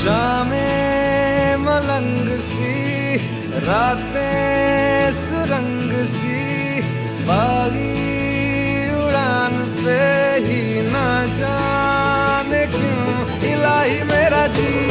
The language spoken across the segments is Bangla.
शामे मलंग सी, रातें सुरंग सी, बागी उड़ान पे ही ना जाने क्यों? इलाही मेरा जी।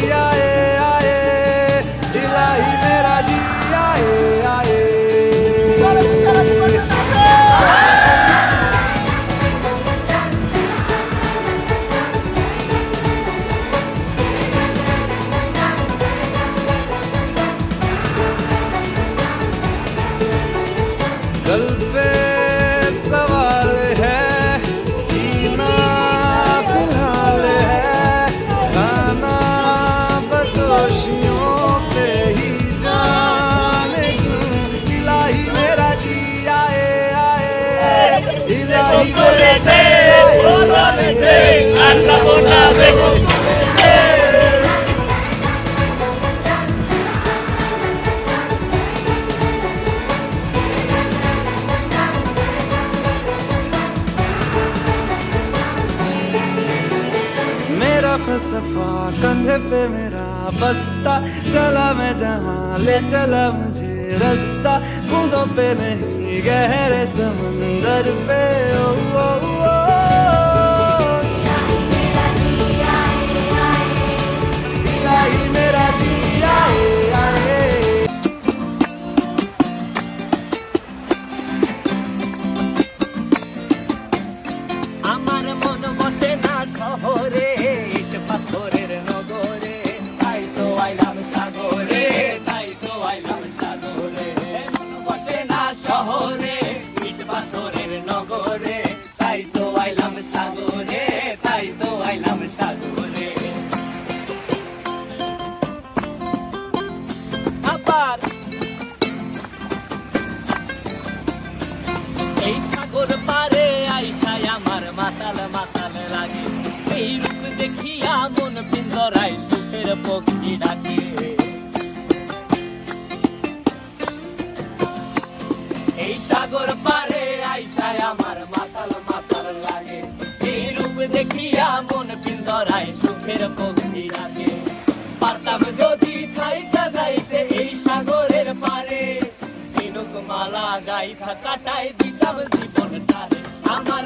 ইলাহি করেছে বলেছে আল্লাহ না বেগুন मेरा फलसफा कंधे पे मेरा बस्ता चला मैं जहाँ ले चला मुझे रास्ता बूंदों पे नहीं गहरे समंदर पे ओ, ओ, ओ, মাতাল লাগে। এই রূপ দেখিয়া মন পিঞ্জরায় সুখের পক্ষী ডাকে। এই সাগর পারে আইসায় আমার মাতাল মাতাল লাগে। এই রূপ দেখিয়া মন পিঞ্জরায় সুখের পক্ষী ডাকে। পারতাম যদি থাইতা যাইতে এই সাগরের পারে। ঝিনুক মালা গাইথা কাটাই দিতাম জীবন আমার